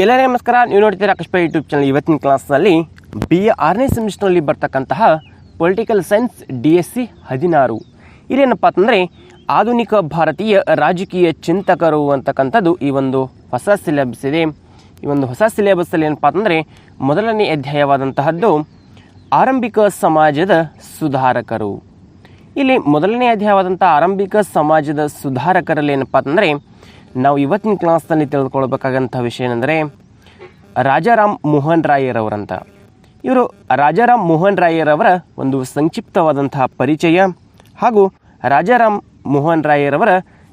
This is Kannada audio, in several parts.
ಎಲ್ಲರಿಗೂ ನಮಸ್ಕಾರ. ನೀವು ನೋಡ್ತೀರಾ ಕೃಷ್ಣ ಯೂಟ್ಯೂಬ್ ಚಾನಲ್ ಇವತ್ತಿನ ಕ್ಲಾಸ್ನಲ್ಲಿ ಬಿ ಎ ಆರನೇ ಸೆಮಿಸ್ಟರ್ನಲ್ಲಿ ಬರ್ತಕ್ಕಂತಹ political science D S C ಹದಿನಾರು. ಇದೇನಪ್ಪ ಅಂತಂದರೆ ಆಧುನಿಕ ಭಾರತೀಯ ರಾಜಕೀಯ ಚಿಂತಕರು ಅಂತಕ್ಕಂಥದ್ದು ಈ ಒಂದು ಹೊಸ ಸಿಲೆಬಸ್ ಇದೆ. ಈ ಒಂದು ಹೊಸ ಸಿಲೆಬಸ್ಸಲ್ಲಿ ಏನಪ್ಪ ಅಂತಂದರೆ ಮೊದಲನೇ ಅಧ್ಯಾಯವಾದಂತಹದ್ದು ಆರಂಭಿಕ ಸಮಾಜದ ಸುಧಾರಕರು. ಇಲ್ಲಿ ಮೊದಲನೇ ಅಧ್ಯಾಯವಾದಂಥ ಆರಂಭಿಕ ಸಮಾಜದ ಸುಧಾರಕರಲ್ಲಿ ಏನಪ್ಪ ಅಂತಂದರೆ ನಾವು ಇವತ್ತಿನ ಕ್ಲಾಸ್ನಲ್ಲಿ ತಿಳಿದುಕೊಳ್ಬೇಕಾಗಂಥ ವಿಷಯ ಏನಂದರೆ ರಾಜಾರಾಮ್ ಮೋಹನ್ ರಾಯರವರಂತ. ಇವರು ರಾಜಾರಾಮ್ ಮೋಹನ್ ರಾಯರವರ ಒಂದು ಸಂಕ್ಷಿಪ್ತವಾದಂತಹ ಪರಿಚಯ ಹಾಗೂ ರಾಜಾರಾಮ್ ಮೋಹನ್ ರಾಯರವರ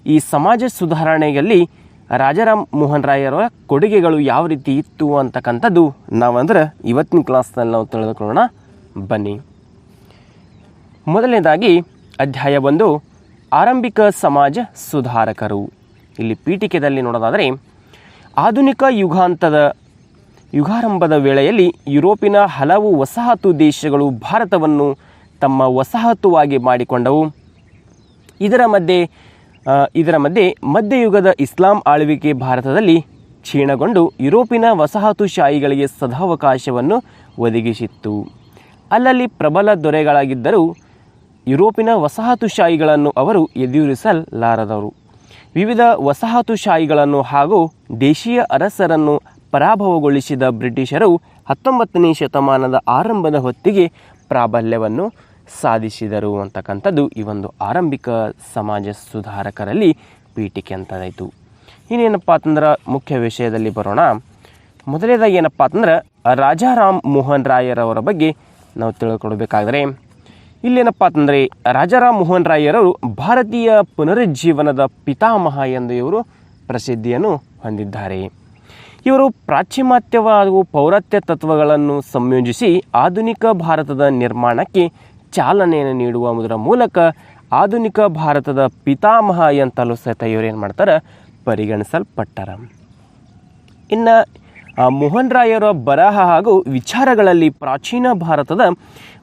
ಈ ಸಮಾಜ ಸುಧಾರಣೆಯಲ್ಲಿ ರಾಜಾರಾಮ್ ಮೋಹನ್ ರಾಯರವರ ಕೊಡುಗೆಗಳು ಯಾವ ರೀತಿ ಇತ್ತು ಅಂತಕ್ಕಂಥದ್ದು ನಾವಂದ್ರೆ ಇವತ್ತಿನ ಕ್ಲಾಸ್ನಲ್ಲಿ ನಾವು ತಿಳಿದುಕೊಳ್ಳೋಣ. ಬನ್ನಿ. ಮೊದಲನೇದಾಗಿ ಅಧ್ಯಾಯ ಬಂದು ಆರಂಭಿಕ ಸಮಾಜ ಸುಧಾರಕರು. ಇಲ್ಲಿ ಪೀಠಿಕೆದಲ್ಲಿ ನೋಡೋದಾದರೆ ಆಧುನಿಕ ಯುಗಾಂತದ ಯುಗಾರಂಭದ ವೇಳೆಯಲ್ಲಿ ಯುರೋಪಿನ ಹಲವು ವಸಾಹತು ದೇಶಗಳು ಭಾರತವನ್ನು ತಮ್ಮ ವಸಾಹತುವಾಗಿ ಮಾಡಿಕೊಂಡವು. ಇದರ ಮಧ್ಯೆ ಇದರ ಮಧ್ಯೆ ಮಧ್ಯಯುಗದ ಇಸ್ಲಾಂ ಆಳ್ವಿಕೆ ಭಾರತದಲ್ಲಿ ಕ್ಷೀಣಗೊಂಡು ಯುರೋಪಿನ ವಸಾಹತುಶಾಹಿಗಳಿಗೆ ಸದಾವಕಾಶವನ್ನು ಒದಗಿಸಿತ್ತು. ಅಲ್ಲಲ್ಲಿ ಪ್ರಬಲ ದೊರೆಗಳಾಗಿದ್ದರೂ ಯುರೋಪಿನ ವಸಾಹತುಶಾಹಿಗಳನ್ನು ಅವರು ಎದುರಿಸಲಾರದರು ವಿವಿಧ ವಸಾಹತುಶಾಹಿಗಳನ್ನು ಹಾಗೂ ದೇಶೀಯ ಅರಸರನ್ನು ಪರಾಭವಗೊಳಿಸಿದ ಬ್ರಿಟಿಷರು ಹತ್ತೊಂಬತ್ತನೇ ಶತಮಾನದ ಆರಂಭದ ಹೊತ್ತಿಗೆ ಪ್ರಾಬಲ್ಯವನ್ನು ಸಾಧಿಸಿದರು ಅಂತಕ್ಕಂಥದ್ದು ಈ ಒಂದು ಆರಂಭಿಕ ಸಮಾಜ ಸುಧಾರಕರಲ್ಲಿ ಪೀಠಿಕೆ ಅಂತದಾಯಿತು. ಇನ್ನೇನಪ್ಪ ಅಂತಂದ್ರೆ ಮುಖ್ಯ ವಿಷಯದಲ್ಲಿ ಬರೋಣ. ಮೊದಲನೇದಾಗಿ ಏನಪ್ಪ ಅಂತಂದ್ರೆ ರಾಜಾರಾಮ್ ಮೋಹನ್ ರಾಯರವರ ಬಗ್ಗೆ ನಾವು ತಿಳ್ಕೊಳ್ಬೇಕಾದ್ರೆ ಇಲ್ಲೇನಪ್ಪ ಅಂತಂದರೆ ರಾಜಾರಾಮ್ ಮೋಹನ್ ರಾಯರವರು ಭಾರತೀಯ ಪುನರುಜ್ಜೀವನದ ಪಿತಾಮಹ ಎಂದು ಇವರು ಪ್ರಸಿದ್ಧಿಯನ್ನು ಹೊಂದಿದ್ದಾರೆ. ಇವರು ಪ್ರಾಚ್ಯಮಾತ್ಯವ ಹಾಗೂ ಪೌರತ್ಯ ತತ್ವಗಳನ್ನು ಸಂಯೋಜಿಸಿ ಆಧುನಿಕ ಭಾರತದ ನಿರ್ಮಾಣಕ್ಕೆ ಚಾಲನೆಯನ್ನು ನೀಡುವುದರ ಮೂಲಕ ಆಧುನಿಕ ಭಾರತದ ಪಿತಾಮಹ ಎಂತಲೂ ಸಹಿತ ಇವರು ಏನು ಮಾಡ್ತಾರೆ? ಪರಿಗಣಿಸಲ್ಪಟ್ಟಾರ. ಇನ್ನು ಮೋಹನ್ ರಾಯರ ಬರಹ ಹಾಗೂ ವಿಚಾರಗಳಲ್ಲಿ ಪ್ರಾಚೀನ ಭಾರತದ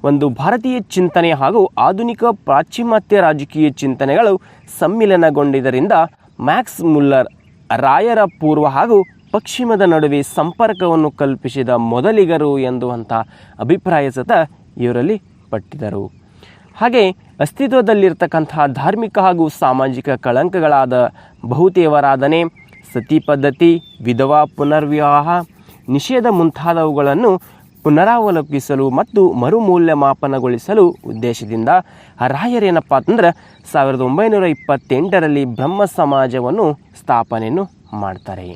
ಒಂದು ಭಾರತೀಯ ಚಿಂತನೆ ಹಾಗೂ ಆಧುನಿಕ ಪಾಶ್ಚಿಮಾತ್ಯ ರಾಜಕೀಯ ಚಿಂತನೆಗಳು ಸಮ್ಮಿಲನಗೊಂಡಿದ್ದರಿಂದ ಮ್ಯಾಕ್ಸ್ ಮುಲ್ಲರ್, ರಾಯರ ಪೂರ್ವ ಹಾಗೂ ಪಶ್ಚಿಮದ ನಡುವೆ ಸಂಪರ್ಕವನ್ನು ಕಲ್ಪಿಸಿದ ಮೊದಲಿಗರು ಎಂದುವಂಥ ಅಭಿಪ್ರಾಯ ಸತ ಇವರಲ್ಲಿ ಪಟ್ಟಿದರು ಹಾಗೆ ಅಸ್ತಿತ್ವದಲ್ಲಿರ್ತಕ್ಕಂತಹ ಧಾರ್ಮಿಕ ಹಾಗೂ ಸಾಮಾಜಿಕ ಕಳಂಕಗಳಾದ ಬಹುತೇವರಾಧನೆ ಸತಿ ಪದ್ಧತಿ, ವಿಧವಾ ಪುನರ್ವಿವಾಹ, ನಿಷೇಧ ಮುಂತಾದವುಗಳನ್ನು ಪುನರಾವಲೋಕಿಸಲು ಮತ್ತು ಮರುಮೂಲ್ಯಮಾಪನಗೊಳಿಸಲು ಉದ್ದೇಶದಿಂದ ರಾಯರೇನಪ್ಪ ಅಂತಂದ್ರೆ ಸಾವಿರದ ಒಂಬೈನೂರ ಇಪ್ಪತ್ತೆಂಟರಲ್ಲಿ ಬ್ರಹ್ಮ ಸಮಾಜವನ್ನು ಸ್ಥಾಪನೆಯನ್ನು ಮಾಡ್ತಾರೆ.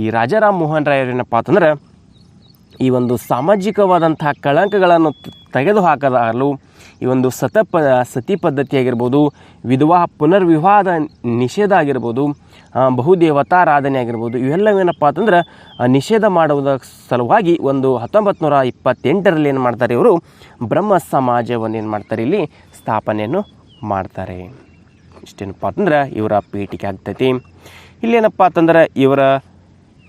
ಈ ರಾಜಾರಾಮ್ ಮೋಹನ್ ರಾಯರೇನಪ್ಪ ಅಂತಂದ್ರೆ ಈ ಒಂದು ಸಾಮಾಜಿಕವಾದಂತಹ ಕಳಂಕಗಳನ್ನು ತೆಗೆದುಹಾಕಲು ಈ ಒಂದು ಸತ ಪ ಸತಿ ಪದ್ಧತಿ ಆಗಿರ್ಬೋದು ವಿಧವಾ, ಪುನರ್ವಿವಾದ ನಿಷೇಧ ಆಗಿರ್ಬೋದು ಬಹುದೇವತಾರಾಧನೆ ಆಗಿರ್ಬೋದು ಇವೆಲ್ಲವೇನಪ್ಪ ಅಂತಂದ್ರೆ ನಿಷೇಧ ಮಾಡುವುದರ ಸಲುವಾಗಿ ಒಂದು ಹತ್ತೊಂಬತ್ತು ನೂರ ಇಪ್ಪತ್ತೆಂಟರಲ್ಲಿ ಏನು ಮಾಡ್ತಾರೆ ಇವರು? ಬ್ರಹ್ಮ ಸಮಾಜವನ್ನು ಏನು ಮಾಡ್ತಾರೆ ಇಲ್ಲಿ? ಸ್ಥಾಪನೆಯನ್ನು ಮಾಡ್ತಾರೆ. ಇಷ್ಟೇನಪ್ಪ ಅಂತಂದ್ರೆ, ಇವರ ಪೀಠಿಕೆ ಆಗ್ತೈತಿ. ಇಲ್ಲೇನಪ್ಪ ಅಂತಂದ್ರೆ, ಇವರ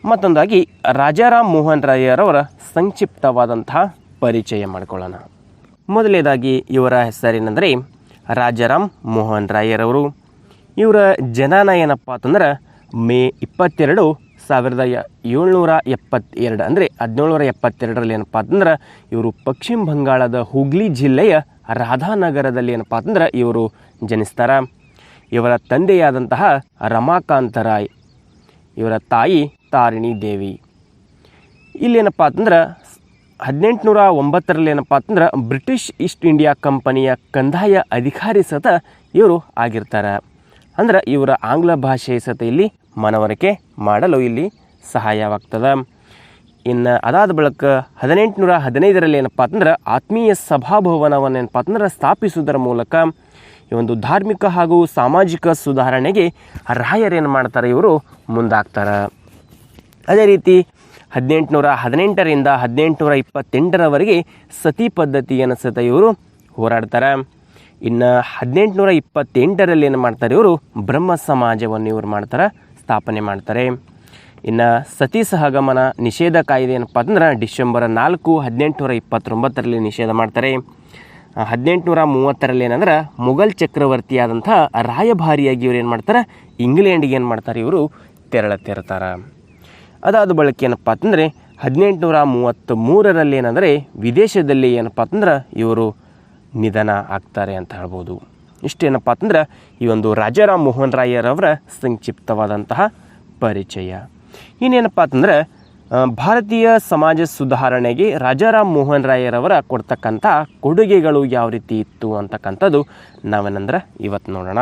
ಮತ್ತೊಂದಾಗಿ ರಾಜಾರಾಮ್ ಮೋಹನ್ ರಾಯರವರ ಸಂಕ್ಷಿಪ್ತವಾದಂತಹ ಪರಿಚಯ ಮಾಡಿಕೊಳ್ಳೋಣ. ಮೊದಲನೇದಾಗಿ ಇವರ ಹೆಸರೇನೆಂದರೆ ರಾಜಾರಾಮ್ ಮೋಹನ್ ರಾಯರವರು. ಇವರ ಜನನ ಏನಪ್ಪ ಅಂತಂದ್ರೆ ಮೇ ಇಪ್ಪತ್ತೆರಡು ಸಾವಿರದ ಏಳ್ನೂರ ಎಪ್ಪತ್ತೆರಡು ಅಂದರೆ ಹದಿನೇಳುನೂರ ಎಪ್ಪತ್ತೆರಡರಲ್ಲಿ ಏನಪ್ಪ ಅಂತಂದ್ರೆ ಇವರು ಪಶ್ಚಿಮ ಬಂಗಾಳದ ಹುಗ್ಲಿ ಜಿಲ್ಲೆಯ ರಾಧಾನಗರದಲ್ಲಿ ಏನಪ್ಪ ಅಂತಂದ್ರೆ ಇವರು ಜನಿಸ್ತಾರ. ಇವರ ತಂದೆಯಾದಂತಹ ರಮಾಕಾಂತ ರಾಯ್, ಇವರ ತಾಯಿ ತಾರಿಣಿ ದೇವಿ. ಇಲ್ಲೇನಪ್ಪ ಅಂತಂದ್ರೆ ಹದಿನೆಂಟುನೂರ ಒಂಬತ್ತರಲ್ಲಿ ಏನಪ್ಪ ಅಂತಂದ್ರೆ ಬ್ರಿಟಿಷ್ ಈಸ್ಟ್ ಇಂಡಿಯಾ ಕಂಪನಿಯ ಕಂದಾಯ ಅಧಿಕಾರಿ ಸತ ಇವರು ಆಗಿರ್ತಾರೆ. ಅಂದ್ರೆ ಇವರ ಆಂಗ್ಲ ಭಾಷೆ ಸತ ಇಲ್ಲಿ ಮನವರಿಕೆ ಮಾಡಲು ಇಲ್ಲಿ ಸಹಾಯವಾಗ್ತದೆ. ಇನ್ನು ಅದಾದ ಬಳಿಕ ಹದಿನೆಂಟುನೂರ ಹದಿನೈದರಲ್ಲಿ ಏನಪ್ಪ ಅಂತಂದ್ರೆ ಆತ್ಮೀಯ ಸಭಾಭವನವನ್ನು ಏನಪ್ಪ ಅಂತಂದ್ರೆ ಸ್ಥಾಪಿಸುವುದರ ಮೂಲಕ ಈ ಒಂದು ಧಾರ್ಮಿಕ ಹಾಗೂ ಸಾಮಾಜಿಕ ಸುಧಾರಣೆಗೆ ರಾಯರೇನು ಮಾಡ್ತಾರೆ ಇವರು ಮುಂದಾಗ್ತಾರೆ. ಅದೇ ರೀತಿ ಹದಿನೆಂಟುನೂರ ಹದಿನೆಂಟರಿಂದ ಹದಿನೆಂಟುನೂರ ಇಪ್ಪತ್ತೆಂಟರವರೆಗೆ ಸತಿ ಪದ್ಧತಿ ಸತ ಇವರು ಹೋರಾಡ್ತಾರೆ. ಇನ್ನು ಹದಿನೆಂಟುನೂರ ಇಪ್ಪತ್ತೆಂಟರಲ್ಲಿ ಏನು ಮಾಡ್ತಾರೆ ಇವರು? ಬ್ರಹ್ಮ ಸಮಾಜವನ್ನು ಇವರು ಮಾಡ್ತಾರೆ, ಸ್ಥಾಪನೆ ಮಾಡ್ತಾರೆ. ಇನ್ನು ಸತಿ ಸಹಗಮನ ನಿಷೇಧ ಕಾಯ್ದೆ ಏನಪ್ಪ ಅಂದ್ರೆ ಡಿಸೆಂಬರ್ ನಾಲ್ಕು, ಹದಿನೆಂಟುನೂರ ಇಪ್ಪತ್ತೊಂಬತ್ತರಲ್ಲಿ ನಿಷೇಧ ಮಾಡ್ತಾರೆ. ಹದಿನೆಂಟುನೂರ ಮೂವತ್ತರಲ್ಲಿ ಏನಂದ್ರೆ ಮೊಘಲ್ ಚಕ್ರವರ್ತಿಯಾದಂಥ ರಾಯಭಾರಿಯಾಗಿ ಇವ್ರು ಏನು ಮಾಡ್ತಾರೆ? ಇಂಗ್ಲೆಂಡಿಗೆ ಏನು ಮಾಡ್ತಾರೆ ಇವರು? ತೆರಳತ್ತಿರ್ತಾರೆ ಅದಾದ ಬಳಿಕ ಏನಪ್ಪ ಅಂತಂದರೆ ಹದಿನೆಂಟುನೂರ ಮೂವತ್ತ್ ಮೂರರಲ್ಲಿ ಏನಂದರೆ ವಿದೇಶದಲ್ಲಿ ಏನಪ್ಪ ಅಂತಂದ್ರೆ ಇವರು ನಿಧನ ಆಗ್ತಾರೆ ಅಂತ ಹೇಳ್ಬೋದು. ಇಷ್ಟೇನಪ್ಪ ಅಂತಂದ್ರೆ ಈ ಒಂದು ರಾಜಾರಾಮ್ ಮೋಹನ್ ರಾಯರವರ ಸಂಕ್ಷಿಪ್ತವಾದಂತಹ ಪರಿಚಯ. ಇನ್ನೇನಪ್ಪ ಅಂತಂದ್ರೆ ಭಾರತೀಯ ಸಮಾಜ ಸುಧಾರಣೆಗೆ ರಾಜಾರಾಮ್ ಮೋಹನ್ ರಾಯರವರ ಕೊಡ್ತಕ್ಕಂಥ ಕೊಡುಗೆಗಳು ಯಾವ ರೀತಿ ಇತ್ತು ಅಂತಕ್ಕಂಥದ್ದು ನಾವೇನಂದ್ರೆ ಇವತ್ತು ನೋಡೋಣ.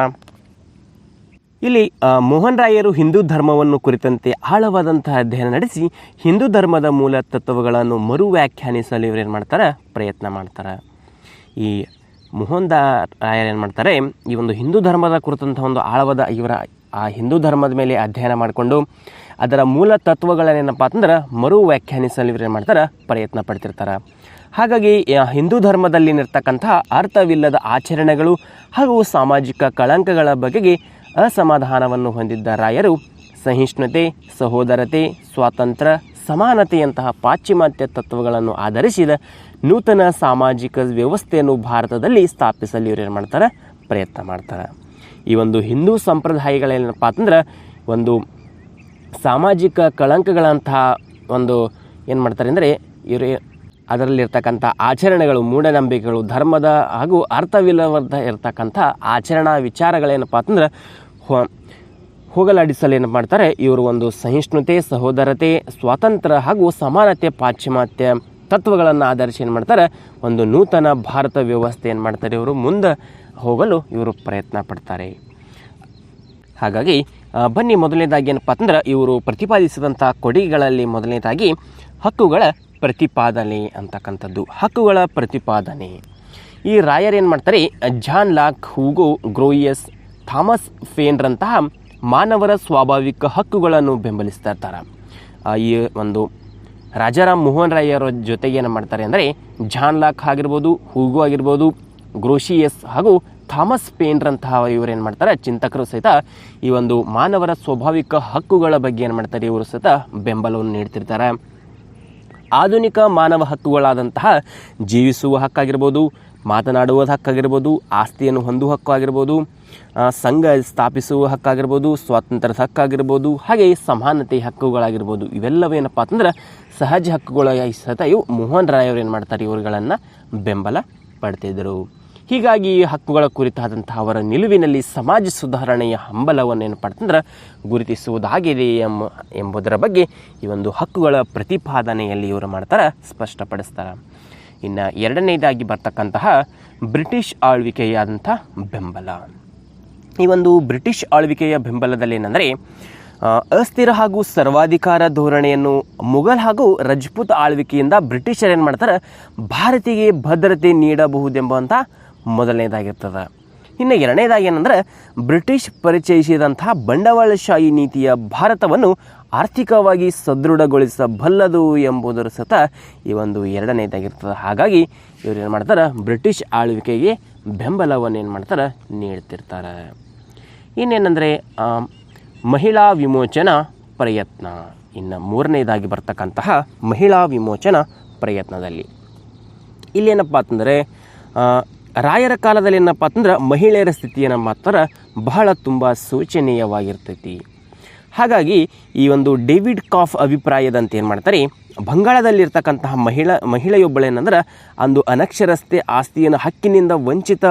ಇಲ್ಲಿ ಮೋಹನ್ ರಾಯರು ಹಿಂದೂ ಧರ್ಮವನ್ನು ಕುರಿತಂತೆ ಆಳವಾದಂತಹ ಅಧ್ಯಯನ ನಡೆಸಿ ಹಿಂದೂ ಧರ್ಮದ ಮೂಲ ತತ್ವಗಳನ್ನು ಮರು ವ್ಯಾಖ್ಯಾನಿಸಲು ಇವ್ರು ಏನು ಮಾಡ್ತಾರೆ? ಪ್ರಯತ್ನ ಮಾಡ್ತಾರೆ. ಈ ಮೋಹನ್ ದಾ, ರಾಯರು ಏನು ಮಾಡ್ತಾರೆ? ಈ ಒಂದು ಹಿಂದೂ ಧರ್ಮದ ಕುರಿತಂಥ ಒಂದು ಆಳವಾದ ಇವರ, ಆ ಹಿಂದೂ ಧರ್ಮದ ಮೇಲೆ ಅಧ್ಯಯನ ಮಾಡಿಕೊಂಡು ಅದರ ಮೂಲ ತತ್ವಗಳನ್ನೇನಪ್ಪ ಅಂತಂದ್ರೆ ಮರು ವ್ಯಾಖ್ಯಾನಿಸಲು ಇವ್ರು ಏನು ಮಾಡ್ತಾರೆ? ಪ್ರಯತ್ನ ಪಡ್ತಿರ್ತಾರೆ. ಹಾಗಾಗಿ ಹಿಂದೂ ಧರ್ಮದಲ್ಲಿ ಅರ್ಥವಿಲ್ಲದ ಆಚರಣೆಗಳು ಹಾಗೂ ಸಾಮಾಜಿಕ ಕಳಂಕಗಳ ಬಗೆಗೆ ಅಸಮಾಧಾನವನ್ನು ಹೊಂದಿದ್ದ ರಾಯರು ಸಹಿಷ್ಣುತೆ, ಸಹೋದರತೆ, ಸ್ವಾತಂತ್ರ್ಯ, ಸಮಾನತೆಯಂತಹ ಪಾಶ್ಚಿಮಾತ್ಯ ತತ್ವಗಳನ್ನು ಆಧರಿಸಿದ ನೂತನ ಸಾಮಾಜಿಕ ವ್ಯವಸ್ಥೆಯನ್ನು ಭಾರತದಲ್ಲಿ ಸ್ಥಾಪಿಸಲು ಇವ್ರು ಏನು ಮಾಡ್ತಾರೆ? ಪ್ರಯತ್ನ ಮಾಡ್ತಾರೆ. ಈ ಒಂದು ಹಿಂದೂ ಸಂಪ್ರದಾಯಗಳೇನಪ್ಪ ಅಂತಂದ್ರೆ ಒಂದು ಸಾಮಾಜಿಕ ಕಳಂಕಗಳಂತಹ ಒಂದು ಏನು ಮಾಡ್ತಾರೆ ಅಂದರೆ ಇವರು ಅದರಲ್ಲಿರ್ತಕ್ಕಂಥ ಆಚರಣೆಗಳು, ಮೂಢನಂಬಿಕೆಗಳು, ಧರ್ಮದ ಹಾಗೂ ಅರ್ಥವಿಲ್ಲದ ಇರ್ತಕ್ಕಂಥ ಆಚರಣಾ ವಿಚಾರಗಳೇನಪ್ಪ ಅಂತಂದ್ರೆ ಹೊ ಹೋಗಲಾಡಿಸಲು ಏನು ಮಾಡ್ತಾರೆ. ಇವರು ಒಂದು ಸಹಿಷ್ಣುತೆ, ಸಹೋದರತೆ ಸ್ವಾತಂತ್ರ್ಯ ಹಾಗೂ ಸಮಾನತೆ ಪಾಶ್ಚಿಮಾತ್ಯ ತತ್ವಗಳನ್ನು ಆಧರಿಸಿ ಏನು ಮಾಡ್ತಾರೆ, ಒಂದು ನೂತನ ಭಾರತ ವ್ಯವಸ್ಥೆ ಏನು ಮಾಡ್ತಾರೆ ಇವರು. ಮುಂದೆ ಹೋಗಲು ಇವರು ಪ್ರಯತ್ನ ಪಡ್ತಾರೆ. ಹಾಗಾಗಿ ಬನ್ನಿ ಮೊದಲನೇದಾಗಿ ಏನಪ್ಪ ಅಂದ್ರೆ ಇವರು ಪ್ರತಿಪಾದಿಸಿದಂಥ ಕೊಡುಗೆಗಳಲ್ಲಿ ಮೊದಲನೇದಾಗಿ ಹಕ್ಕುಗಳ ಪ್ರತಿಪಾದನೆ ಅಂತಕ್ಕಂಥದ್ದು. ಹಕ್ಕುಗಳ ಪ್ರತಿಪಾದನೆ. ಈ ರಾಯರ್ ಏನು ಮಾಡ್ತಾರೆ John Locke Hugo, Grotius Thomas ಫೇನ್ರಂತಹ ಮಾನವರ ಸ್ವಾಭಾವಿಕ ಹಕ್ಕುಗಳನ್ನು ಬೆಂಬಲಿಸ್ತಾ ಇರ್ತಾರೆ. ಈ ಒಂದು ರಾಜಾರಾಮ್ ಮೋಹನ್ ರಾಯರ ಜೊತೆಗೆ ಏನು ಮಾಡ್ತಾರೆ ಅಂದರೆ ಜಾನ್ ಲಾಕ್ ಆಗಿರ್ಬೋದು, ಹೂಗು ಆಗಿರ್ಬೋದು ಗ್ರೋಷಿಯಸ್ ಹಾಗೂ ಥಾಮಸ್ ಪೇನ್ರಂತಹ ಇವರು ಏನು ಮಾಡ್ತಾರೆ, ಚಿಂತಕರು ಸಹಿತ ಈ ಒಂದು ಮಾನವರ ಸ್ವಾಭಾವಿಕ ಹಕ್ಕುಗಳ ಬಗ್ಗೆ ಏನು ಮಾಡ್ತಾರೆ, ಇವರು ಸಹಿತ ಬೆಂಬಲವನ್ನು ನೀಡ್ತಿರ್ತಾರೆ. ಆಧುನಿಕ ಮಾನವ ಹಕ್ಕುಗಳಾದಂತಹ ಜೀವಿಸುವ ಹಕ್ಕಾಗಿರ್ಬೋದು, ಮಾತನಾಡುವ ಹಕ್ಕಾಗಿರ್ಬೋದು, ಆಸ್ತಿಯನ್ನು ಹೊಂದುವ ಹಕ್ಕು ಆಗಿರ್ಬೋದು ಸಂಘ ಸ್ಥಾಪಿಸುವ ಹಕ್ಕಾಗಿರ್ಬೋದು, ಸ್ವಾತಂತ್ರ್ಯದ ಹಕ್ಕಾಗಿರ್ಬೋದು ಹಾಗೆ ಸಮಾನತೆ ಹಕ್ಕುಗಳಾಗಿರ್ಬೋದು, ಇವೆಲ್ಲವೇನಪ್ಪ ಅಂತಂದ್ರೆ ಸಹಜ ಹಕ್ಕುಗಳ ಸತ ಇವು ಮೋಹನ್ ರಾಯ್ ಅವರು ಏನು ಮಾಡ್ತಾರೆ ಇವುಗಳನ್ನು ಬೆಂಬಲ ಪಡ್ತಿದ್ದರು ಹೀಗಾಗಿ ಈ ಹಕ್ಕುಗಳ ಕುರಿತಾದಂತಹ ಅವರ ನಿಲುವಿನಲ್ಲಿ ಸಮಾಜ ಸುಧಾರಣೆಯ ಹಂಬಲವನ್ನು ಏನು ಪಡ್ತಂದ್ರೆ ಗುರುತಿಸುವುದಾಗಿದೆ ಎಂಬ ಎಂಬುದರ ಬಗ್ಗೆ ಈ ಒಂದು ಹಕ್ಕುಗಳ ಪ್ರತಿಪಾದನೆಯಲ್ಲಿ ಇವರು ಮಾಡ್ತಾರೆ, ಸ್ಪಷ್ಟಪಡಿಸ್ತಾರೆ. ಇನ್ನು ಎರಡನೇದಾಗಿ ಬರ್ತಕ್ಕಂತಹ ಬ್ರಿಟಿಷ್ ಆಳ್ವಿಕೆಯಾದಂಥ ಬೆಂಬಲ. ಈ ಒಂದು ಬ್ರಿಟಿಷ್ ಆಳ್ವಿಕೆಯ ಬೆಂಬಲದಲ್ಲಿ ಏನಂದರೆ ಅಸ್ಥಿರ ಹಾಗೂ ಸರ್ವಾಧಿಕಾರ ಧೋರಣೆಯನ್ನು ಮುಘಲ್ ಹಾಗೂ ರಜಪೂತ್ ಆಳ್ವಿಕೆಯಿಂದ ಬ್ರಿಟಿಷರು ಏನು ಮಾಡ್ತಾರೆ ಭಾರತಿಗೆ ಭದ್ರತೆ ನೀಡಬಹುದೆಂಬಂಥ ಮೊದಲನೇದಾಗಿರ್ತದೆ. ಇನ್ನು ಎರಡನೇದಾಗಿ ಏನಂದ್ರೆ, ಬ್ರಿಟಿಷ್ ಪರಿಚಯಿಸಿದಂಥ ಬಂಡವಾಳಶಾಹಿ ನೀತಿಯ ಭಾರತವನ್ನು ಆರ್ಥಿಕವಾಗಿ ಸದೃಢಗೊಳಿಸಬಲ್ಲದು ಎಂಬುದರ ಸತ ಈ ಒಂದು ಎರಡನೇದಾಗಿರ್ತದೆ. ಹಾಗಾಗಿ ಇವರು ಏನು ಮಾಡ್ತಾರೆ, ಬ್ರಿಟಿಷ್ ಆಳ್ವಿಕೆಗೆ ಬೆಂಬಲವನ್ನು ಏನು ಮಾಡ್ತಾರೆ, ನೀಡ್ತಿರ್ತಾರೆ. ಇನ್ನೇನೆಂದರೆ ಮಹಿಳಾ ವಿಮೋಚನಾ ಪ್ರಯತ್ನ. ಇನ್ನು ಮೂರನೇದಾಗಿ ಬರ್ತಕ್ಕಂತಹ ಮಹಿಳಾ ವಿಮೋಚನಾ ಪ್ರಯತ್ನದಲ್ಲಿ. ಇಲ್ಲೇನಪ್ಪ ಅಂತಂದರೆ ರಾಯರ ಕಾಲದಲ್ಲಿ ಏನಪ್ಪ ಅಂತಂದ್ರೆ, ಮಹಿಳೆಯರ ಸ್ಥಿತಿಯನ್ನು ಮಾತ್ರ ಬಹಳ ತುಂಬ ಶೋಚನೀಯವಾಗಿರ್ತೈತಿ ಹಾಗಾಗಿ ಈ ಒಂದು ಡೇವಿಡ್ ಕಾಫ್ ಅಭಿಪ್ರಾಯದಂತೆ ಏನು ಮಾಡ್ತಾರೆ, ಬಂಗಾಳದಲ್ಲಿರ್ತಕ್ಕಂತಹ ಮಹಿಳಾ ಮಹಿಳೆಯೊಬ್ಬಳೇನಂದ್ರೆ, ಅಂದು ಅನಕ್ಷರಸ್ಥೆ ಆಸ್ತಿಯನ್ನು ಹಕ್ಕಿನಿಂದ ವಂಚಿತ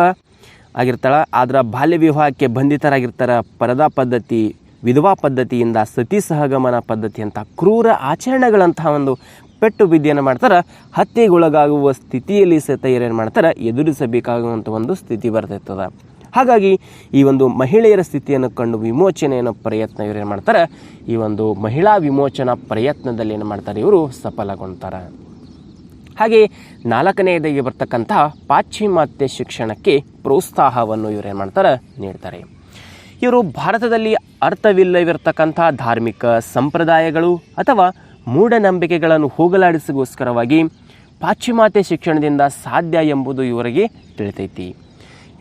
ಆಗಿರ್ತಾಳೆ. ಆದ್ರೆ ಬಾಲ್ಯ ವಿವಾಹಕ್ಕೆ ಬಂಧಿತರಾಗಿರ್ತಾರೆ ಪರದಾ ಪದ್ಧತಿ, ವಿಧವಾ ಪದ್ಧತಿಯಿಂದ ಸತಿ ಸಹಗಮನ ಪದ್ಧತಿ ಅಂತ ಕ್ರೂರ ಆಚರಣೆಗಳಂತಹ ಒಂದು ಪೆಟ್ಟು ಬಿದ್ದಿಯನ್ನು ಮಾಡ್ತಾರೆ. ಹತ್ಯೆಗೊಳಗಾಗುವ ಸ್ಥಿತಿಯಲ್ಲಿ ಸಹಿತ ಏನೇನು ಮಾಡ್ತಾರೆ? ಎದುರಿಸಬೇಕಾಗುವಂಥ ಒಂದು ಸ್ಥಿತಿ ಬರ್ತಿರ್ತದೆ ಹಾಗಾಗಿ ಈ ಒಂದು ಮಹಿಳೆಯರ ಸ್ಥಿತಿಯನ್ನು ಕಂಡು ವಿಮೋಚನೆಯನ್ನು ಪ್ರಯತ್ನ ಇವರು ಏನು ಮಾಡ್ತಾರೆ? ಈ ಒಂದು ಮಹಿಳಾ ವಿಮೋಚನಾ ಪ್ರಯತ್ನದಲ್ಲಿ ಏನು ಮಾಡ್ತಾರೆ? ಇವರು ಸಫಲಗೊಳ್ತಾರೆ ಹಾಗೆ ನಾಲ್ಕನೆಯದಾಗಿ ಬರ್ತಕ್ಕಂತಹ ಪಾಶ್ಚಿಮಾತ್ಯ ಶಿಕ್ಷಣಕ್ಕೆ ಪ್ರೋತ್ಸಾಹವನ್ನು ಇವರು ಏನು ಮಾಡ್ತಾರೆ ನೀಡ್ತಾರೆ. ಇವರು ಭಾರತದಲ್ಲಿ ಅರ್ಥವಿಲ್ಲವಿರತಕ್ಕಂಥ ಧಾರ್ಮಿಕ ಸಂಪ್ರದಾಯಗಳು ಅಥವಾ ಮೂಢನಂಬಿಕೆಗಳನ್ನು ಹೋಗಲಾಡಿಸಿಗೋಸ್ಕರವಾಗಿ ಪಾಶ್ಚಿಮಾತ್ಯ ಶಿಕ್ಷಣದಿಂದ ಸಾಧ್ಯ ಎಂಬುದು ಇವರಿಗೆ ತಿಳಿತೈತಿ.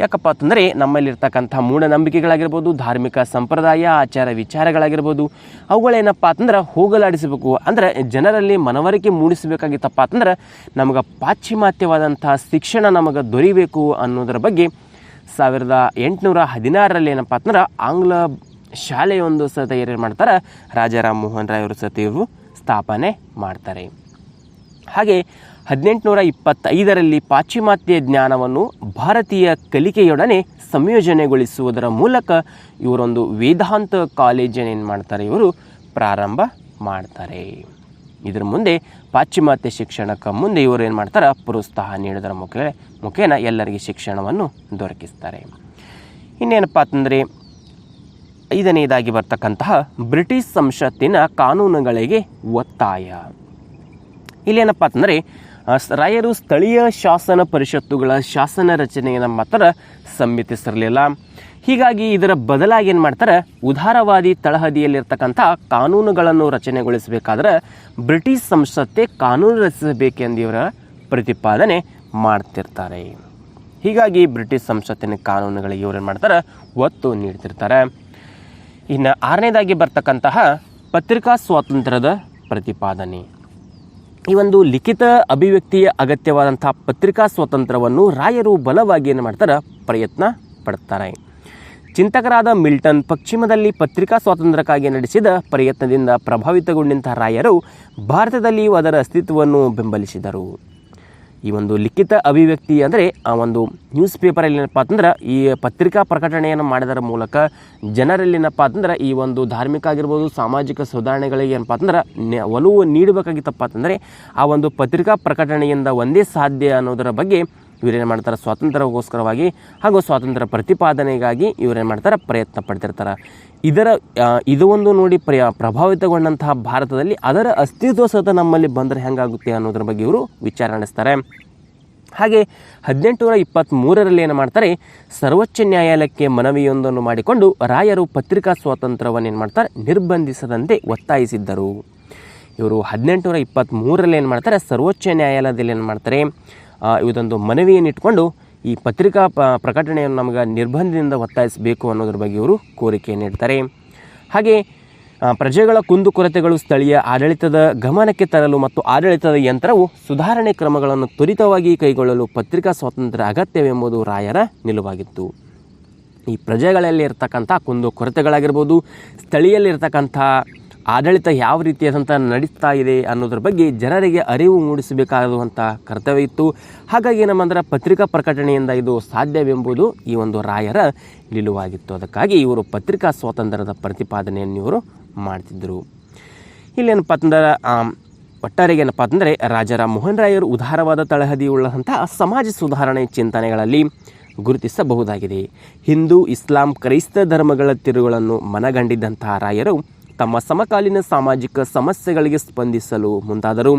ಯಾಕಪ್ಪ ಅಂತಂದರೆ ನಮ್ಮಲ್ಲಿರ್ತಕ್ಕಂಥ ಮೂಢನಂಬಿಕೆಗಳಾಗಿರ್ಬೋದು, ಧಾರ್ಮಿಕ ಸಂಪ್ರದಾಯ, ಆಚಾರ ವಿಚಾರಗಳಾಗಿರ್ಬೋದು ಅವುಗಳೇನಪ್ಪ ಅಂತಂದ್ರೆ ಹೋಗಲಾಡಿಸಬೇಕು. ಅಂದರೆ ಜನರಲ್ಲಿ ಮನವರಿಕೆ ಮೂಡಿಸಬೇಕಾಗಿತ್ತಪ್ಪ ಅಂತಂದ್ರೆ ನಮಗೆ ಪಾಶ್ಚಿಮಾತ್ಯವಾದಂಥ ಶಿಕ್ಷಣ ನಮಗೆ ದೊರಿಬೇಕು ಅನ್ನೋದರ ಬಗ್ಗೆ ಸಾವಿರದ ಎಂಟುನೂರ ಹದಿನಾರರಲ್ಲಿ ಏನಪ್ಪ ಅಂತಂದ್ರೆ ಆಂಗ್ಲ ಶಾಲೆಯೊಂದು ಸಹ ಏನು ಮಾಡ್ತಾರೆ. ರಾಜಾರಾಮ್ ಮೋಹನ್ ರಾಯ್ ಅವರು ಸಹ ಸ್ಥಾಪನೆ ಮಾಡ್ತಾರೆ. ಹಾಗೆ ಹದಿನೆಂಟುನೂರ ಇಪ್ಪತ್ತೈದರಲ್ಲಿ ಪಾಶ್ಚಿಮಾತ್ಯ ಜ್ಞಾನವನ್ನು ಭಾರತೀಯ ಕಲಿಕೆಯೊಡನೆ ಸಂಯೋಜನೆಗೊಳಿಸುವುದರ ಮೂಲಕ ಇವರೊಂದು ವೇದಾಂತ ಕಾಲೇಜನ್ನು ಏನು ಮಾಡ್ತಾರೆ ಇವರು ಪ್ರಾರಂಭ ಮಾಡ್ತಾರೆ. ಇದರ ಮುಂದೆ ಪಾಶ್ಚಿಮಾತ್ಯ ಶಿಕ್ಷಣಕ್ಕೆ ಮುಂದೆ ಇವರು ಏನು ಮಾಡ್ತಾರೆ? ಪ್ರೋತ್ಸಾಹ ನೀಡೋದರ ಮುಖ ಮುಖೇನ ಎಲ್ಲರಿಗೆ ಶಿಕ್ಷಣವನ್ನು ದೊರಕಿಸ್ತಾರೆ. ಇನ್ನೇನಪ್ಪ ಅಂತಂದರೆ, ಐದನೇದಾಗಿ ಬರ್ತಕ್ಕಂತಹ ಬ್ರಿಟಿಷ್ ಸಂಸತ್ತಿನ ಕಾನೂನುಗಳಿಗೆ ಒತ್ತಾಯ. ಇಲ್ಲೇನಪ್ಪ ಅಂತಂದರೆ ರಾಯರು ಸ್ಥಳೀಯ ಶಾಸನ ಪರಿಷತ್ತುಗಳ ಶಾಸನ ರಚನೆಯನ್ನು ಮಾತ್ರ ಸಮ್ಮತಿಸಿರಲಿಲ್ಲ. ಹೀಗಾಗಿ ಇದರ ಬದಲಾಗಿ ಏನು ಮಾಡ್ತಾರೆ, ಉದಾರವಾದಿ ತಳಹದಿಯಲ್ಲಿರ್ತಕ್ಕಂಥ ಕಾನೂನುಗಳನ್ನು ರಚನೆಗೊಳಿಸಬೇಕಾದ್ರೆ ಬ್ರಿಟಿಷ್ ಸಂಸತ್ತೇ ಕಾನೂನು ರಚಿಸಬೇಕೆಂದು ಇವರ ಪ್ರತಿಪಾದನೆ ಮಾಡ್ತಿರ್ತಾರೆ. ಹೀಗಾಗಿ ಬ್ರಿಟಿಷ್ ಸಂಸತ್ತಿನ ಕಾನೂನುಗಳಿಗೆ ಇವ್ರು ಏನು ಮಾಡ್ತಾರೆ, ಒತ್ತು ನೀಡ್ತಿರ್ತಾರೆ. ಇನ್ನು ಆರನೇದಾಗಿ ಬರ್ತಕ್ಕಂತಹ ಪತ್ರಿಕಾ ಸ್ವಾತಂತ್ರ್ಯದ ಪ್ರತಿಪಾದನೆ. ಈ ಒಂದು ಲಿಖಿತ ಅಭಿವ್ಯಕ್ತಿಯ ಅಗತ್ಯವಾದಂಥ ಪತ್ರಿಕಾ ಸ್ವಾತಂತ್ರ್ಯವನ್ನು ರಾಯರು ಬಲವಾಗಿ ಏನು ಮಾಡ್ತಾರೆ? ಪ್ರಯತ್ನ ಪಡ್ತಾರೆ. ಚಿಂತಕರಾದ ಮಿಲ್ಟನ್ ಪಶ್ಚಿಮದಲ್ಲಿ ಪತ್ರಿಕಾ ಸ್ವಾತಂತ್ರ್ಯಕ್ಕಾಗಿ ನಡೆಸಿದ ಪ್ರಯತ್ನದಿಂದ ಪ್ರಭಾವಿತಗೊಂಡಂತಹ ರಾಯರು ಭಾರತದಲ್ಲಿಯೂ ಅದರ ಅಸ್ತಿತ್ವವನ್ನು ಬೆಂಬಲಿಸಿದರು. ಈ ಒಂದು ಲಿಖಿತ ಅಭಿವ್ಯಕ್ತಿ ಅಂದರೆ ಆ ಒಂದು ನ್ಯೂಸ್ ಪೇಪರಲ್ಲಿ ಏನಪ್ಪ ಅಂತಂದ್ರೆ ಈ ಪತ್ರಿಕಾ ಪ್ರಕಟಣೆಯನ್ನು ಮಾಡಿದರ ಮೂಲಕ ಜನರಲ್ಲಿ ಏನಪ್ಪ ಅಂತಂದ್ರೆ ಈ ಒಂದು ಧಾರ್ಮಿಕ ಆಗಿರ್ಬೋದು, ಸಾಮಾಜಿಕ ಸುಧಾರಣೆಗಳಿಗೆ ಏನಪ್ಪ ಅಂತಂದ್ರೆ ಒಲವು ನೀಡಬೇಕಾಗಿತ್ತಪ್ಪ ಅಂತಂದರೆ ಆ ಒಂದು ಪತ್ರಿಕಾ ಪ್ರಕಟಣೆಯಿಂದ ಒಂದೇ ಸಾಧ್ಯ ಅನ್ನೋದರ ಬಗ್ಗೆ ಇವರೇನು ಮಾಡ್ತಾರೆ? ಸ್ವಾತಂತ್ರ್ಯಕ್ಕೋಸ್ಕರವಾಗಿ ಹಾಗೂ ಸ್ವಾತಂತ್ರ್ಯ ಪ್ರತಿಪಾದನೆಗಾಗಿ ಇವರೇನು ಮಾಡ್ತಾರೆ? ಪ್ರಯತ್ನ ಪಡ್ತಿರ್ತಾರೆ. ಇದರ ಇದು ಒಂದು ನೋಡಿ ಪ್ರ ಪ್ರಭಾವಿತಗೊಂಡಂತಹ ಭಾರತದಲ್ಲಿ ಅದರ ಅಸ್ತಿತ್ವ ಸಹಿತ ನಮ್ಮಲ್ಲಿ ಬಂದರೆ ಹೆಂಗಾಗುತ್ತೆ ಅನ್ನೋದ್ರ ಬಗ್ಗೆ ಇವರು ವಿಚಾರ ನಡೆಸ್ತಾರೆ ಹಾಗೆ ಹದಿನೆಂಟುನೂರ ಇಪ್ಪತ್ತ್ಮೂರರಲ್ಲಿ ಏನು ಮಾಡ್ತಾರೆ, ಸರ್ವೋಚ್ಚ ನ್ಯಾಯಾಲಯಕ್ಕೆ ಮನವಿಯೊಂದನ್ನು ಮಾಡಿಕೊಂಡು ರಾಯರು ಪತ್ರಿಕಾ ಸ್ವಾತಂತ್ರ್ಯವನ್ನು ಏನು ಮಾಡ್ತಾರೆ, ನಿರ್ಬಂಧಿಸದಂತೆ ಒತ್ತಾಯಿಸಿದ್ದರು. ಇವರು ಹದಿನೆಂಟುನೂರ ಇಪ್ಪತ್ತ್ಮೂರರಲ್ಲಿ ಏನು ಮಾಡ್ತಾರೆ, ಸರ್ವೋಚ್ಚ ನ್ಯಾಯಾಲಯದಲ್ಲಿ ಏನು ಮಾಡ್ತಾರೆ ಇದೊಂದು ಮನವಿಯನ್ನು ಇಟ್ಕೊಂಡು ಈ ಪತ್ರಿಕಾ ಪ ಪ್ರಕಟಣೆಯನ್ನು ನಮಗೆ ನಿರ್ಬಂಧದಿಂದ ಒತ್ತಾಯಿಸಬೇಕು ಅನ್ನೋದ್ರ ಬಗ್ಗೆ ಇವರು ಕೋರಿಕೆ ನೀಡ್ತಾರೆ. ಹಾಗೆ ಪ್ರಜೆಗಳ ಪ್ರಜೆಗಳ ಕುಂದುಕೊರತೆಗಳು ಸ್ಥಳೀಯ ಆಡಳಿತದ ಗಮನಕ್ಕೆ ತರಲು ಮತ್ತು ಆಡಳಿತದ ಯಂತ್ರವು ಸುಧಾರಣೆ ಕ್ರಮಗಳನ್ನು ತ್ವರಿತವಾಗಿ ಕೈಗೊಳ್ಳಲು ಪತ್ರಿಕಾ ಸ್ವಾತಂತ್ರ್ಯ ಅಗತ್ಯವೆಂಬುದು ರಾಯರ ನಿಲುವಾಗಿತ್ತು. ಈ ಪ್ರಜೆಗಳಲ್ಲಿ ಇರ್ತಕ್ಕಂಥ ಕುಂದು ಕೊರತೆಗಳಾಗಿರ್ಬೋದು, ಸ್ಥಳೀಯಲ್ಲಿರ್ತಕ್ಕಂಥ ಆಡಳಿತ ಯಾವ ರೀತಿಯಾದಂಥ ನಡೀತಾ ಇದೆ ಅನ್ನೋದ್ರ ಬಗ್ಗೆ ಜನರಿಗೆ ಅರಿವು ಮೂಡಿಸಬೇಕಾದಂಥ ಕರ್ತವ್ಯ ಇತ್ತು. ಹಾಗಾಗಿ ಏನಂದ್ರೆ ಪತ್ರಿಕಾ ಪ್ರಕಟಣೆಯಿಂದ ಇದು ಸಾಧ್ಯವೆಂಬುದು ಈ ಒಂದು ರಾಯರ ನಿಲುವಾಗಿತ್ತು. ಅದಕ್ಕಾಗಿ ಇವರು ಪತ್ರಿಕಾ ಸ್ವಾತಂತ್ರ್ಯದ ಪ್ರತಿಪಾದನೆಯನ್ನು ಇವರು ಮಾಡ್ತಿದ್ದರು ಇಲ್ಲೇನಪ್ಪ ಒಟ್ಟಾರೆಗೇನಪ್ಪ ಒಟ್ಟಾರೆಗೆ ಏನಪ್ಪ ಅಂತಂದರೆ ರಾಜಾರಾಮ್ ಮೋಹನ್ ರಾಯರು ಉದಾರವಾದ ತಳಹದಿ ಉಳ್ಳಂತಹ ಸಮಾಜ ಸುಧಾರಣೆ ಚಿಂತನೆಗಳಲ್ಲಿ ಗುರುತಿಸಬಹುದಾಗಿದೆ. ಹಿಂದೂ, ಇಸ್ಲಾಂ, ಕ್ರೈಸ್ತ ಧರ್ಮಗಳ ತಿರುಗಳನ್ನು ಮನಗಂಡಿದ್ದಂತಹ ರಾಯರು ತಮ್ಮ ಸಮಕಾಲೀನ ಸಾಮಾಜಿಕ ಸಮಸ್ಯೆಗಳಿಗೆ ಸ್ಪಂದಿಸಲು ಮುಂದಾದರು.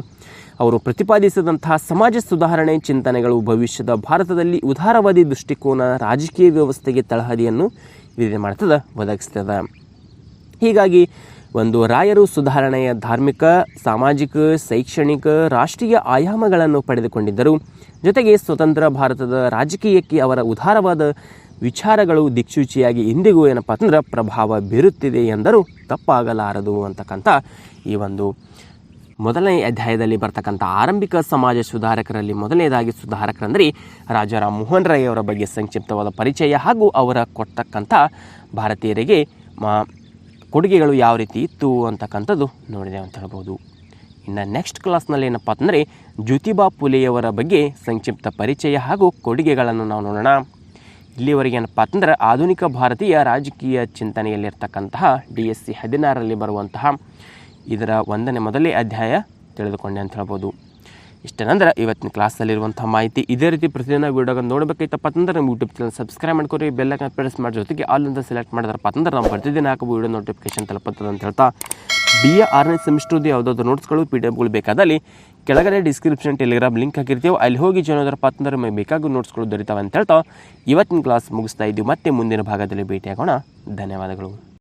ಅವರು ಪ್ರತಿಪಾದಿಸಿದಂತಹ ಸಮಾಜ ಸುಧಾರಣೆ ಚಿಂತನೆಗಳು ಭವಿಷ್ಯದ ಭಾರತದಲ್ಲಿ ಉದಾರವಾದಿ ದೃಷ್ಟಿಕೋನ ರಾಜಕೀಯ ವ್ಯವಸ್ಥೆಗೆ ತಳಹದಿಯನ್ನು ಇದು ಮಾಡ್ತದ, ಒದಗಿಸ್ತದ. ಹೀಗಾಗಿ ಒಂದು ರಾಯರು ಸುಧಾರಣೆಯ ಧಾರ್ಮಿಕ, ಸಾಮಾಜಿಕ, ಶೈಕ್ಷಣಿಕ, ರಾಷ್ಟ್ರೀಯ ಆಯಾಮಗಳನ್ನು ಪಡೆದುಕೊಂಡಿದ್ದರು. ಜೊತೆಗೆ ಸ್ವತಂತ್ರ ಭಾರತದ ರಾಜಕೀಯಕ್ಕೆ ಅವರ ಉದಾರವಾದ ವಿಚಾರಗಳು ದಿಕ್ಸೂಚಿಯಾಗಿ ಇಂದಿಗೂ ಏನಪ್ಪ ಅಂದ್ರೆ ಪ್ರಭಾವ ಬೀರುತ್ತಿದೆ ಎಂದರೂ ತಪ್ಪಾಗಲಾರದು ಅಂತಕ್ಕಂಥ ಈ ಒಂದು ಮೊದಲನೇ ಅಧ್ಯಾಯದಲ್ಲಿ ಬರ್ತಕ್ಕಂಥ ಆರಂಭಿಕ ಸಮಾಜ ಸುಧಾರಕರಲ್ಲಿ ಮೊದಲನೇದಾಗಿ ಸುಧಾರಕರಂದರೆ ರಾಜಾರಾಮ್ ಮೋಹನ್ ರಾಯ್ ಅವರ ಬಗ್ಗೆ ಸಂಕ್ಷಿಪ್ತವಾದ ಪರಿಚಯ ಹಾಗೂ ಅವರ ಕೊಡ್ತಕ್ಕಂಥ ಭಾರತೀಯರಿಗೆ ಮಾ ಕೊಡುಗೆಗಳು ಯಾವ ರೀತಿ ಇತ್ತು ಅಂತಕ್ಕಂಥದ್ದು ನೋಡಿದೆ ಅಂತ ಹೇಳ್ಬೋದು. ಇನ್ನು ನೆಕ್ಸ್ಟ್ ಕ್ಲಾಸ್ನಲ್ಲಿ ಏನಪ್ಪ ಅಂತಂದರೆ ಜ್ಯೋತಿಬಾ ಪುಲೆಯವರ ಬಗ್ಗೆ ಸಂಕ್ಷಿಪ್ತ ಪರಿಚಯ ಹಾಗೂ ಕೊಡುಗೆಗಳನ್ನು ನಾವು ನೋಡೋಣ. ಇಲ್ಲಿವರೆಗೆ ಏನಪ್ಪ ಅಂತಂದ್ರೆ ಆಧುನಿಕ ಭಾರತೀಯ ರಾಜಕೀಯ ಚಿಂತನೆಯಲ್ಲಿರ್ತಕ್ಕಂತಹ ಡಿ ಎಸ್ ಸಿ ಹದಿನಾರರಲ್ಲಿ ಬರುವಂತಹ ಇದರ ಒಂದನೇ ಮೊದಲೇ ಅಧ್ಯಾಯ ತಿಳಿದುಕೊಂಡೆ ಅಂತ ಹೇಳ್ಬೋದು. ಇಷ್ಟೇನಂದ್ರೆ ಇವತ್ತಿನ ಕ್ಲಾಸಲ್ಲಿರುವಂಥ ಮಾಹಿತಿ ಇದೇ ರೀತಿ ಪ್ರತಿದಿನ ವೀಡಿಯೋಗಳನ್ನು ನೋಡಬೇಕೈತಪ್ಪ ಅಂತಂದ್ರೆ ನಮ್ಮ ಯೂಟ್ಯೂಬ್ ಚಾನಲ್ ಸಬ್ಸ್ಕ್ರೈಬ್ ಮಾಡ್ಕೊರಿ ಬೆಲ್ಲಕ್ಕೆ ಪ್ರೆಸ್ ಮಾಡೋ ಜೊತೆಗೆ ಆಲ್ ಅಂತ ಸೆಲೆಕ್ಟ್ ಮಾಡಿದ್ರಪ್ಪ ಅಂತಂದ್ರೆ ನಾವು ಪ್ರತಿದಿನ ಹಾಕೋ ವೀಡಿಯೋ ನೋಟಿಫಿಕೇಶನ್ ತಲುಪುತ್ತದೆ ಅಂತ ಹೇಳ್ತಾ ಬಿ ಎ ಆರನೇ ಸೆಮಿಸ್ಟರ್ದು ಯಾವುದಾದ್ರು ನೋಟ್ಸ್ಗಳು ಪಿ ಡಿ ಎಫ್ಗಳು ಬೇಕಾದಲ್ಲಿ ಕೆಳಗಡೆ ಡಿಸ್ಕ್ರಿಪ್ಷನ್ ಟೆಲಿಗ್ರಾಮ್ ಲಿಂಕ್ ಹಾಕಿರ್ತೀವಿ, ಅಲ್ಲಿ ಹೋಗಿ ಜನೋದ್ರಪ್ಪ ಅಂತಂದ್ರೆ ನಮಗೆ ಬೇಕಾಗೋ ನೋಟ್ಸ್ಗಳು ದೊರೀತಾವೆ ಅಂತ ಹೇಳ್ತಾ ಇವತ್ತಿನ ಕ್ಲಾಸ್ ಮುಗಿಸ್ತಾ ಇದ್ದೀವಿ. ಮತ್ತೆ ಮುಂದಿನ ಭಾಗದಲ್ಲಿ ಭೇಟಿಯಾಗೋಣ. ಧನ್ಯವಾದಗಳು.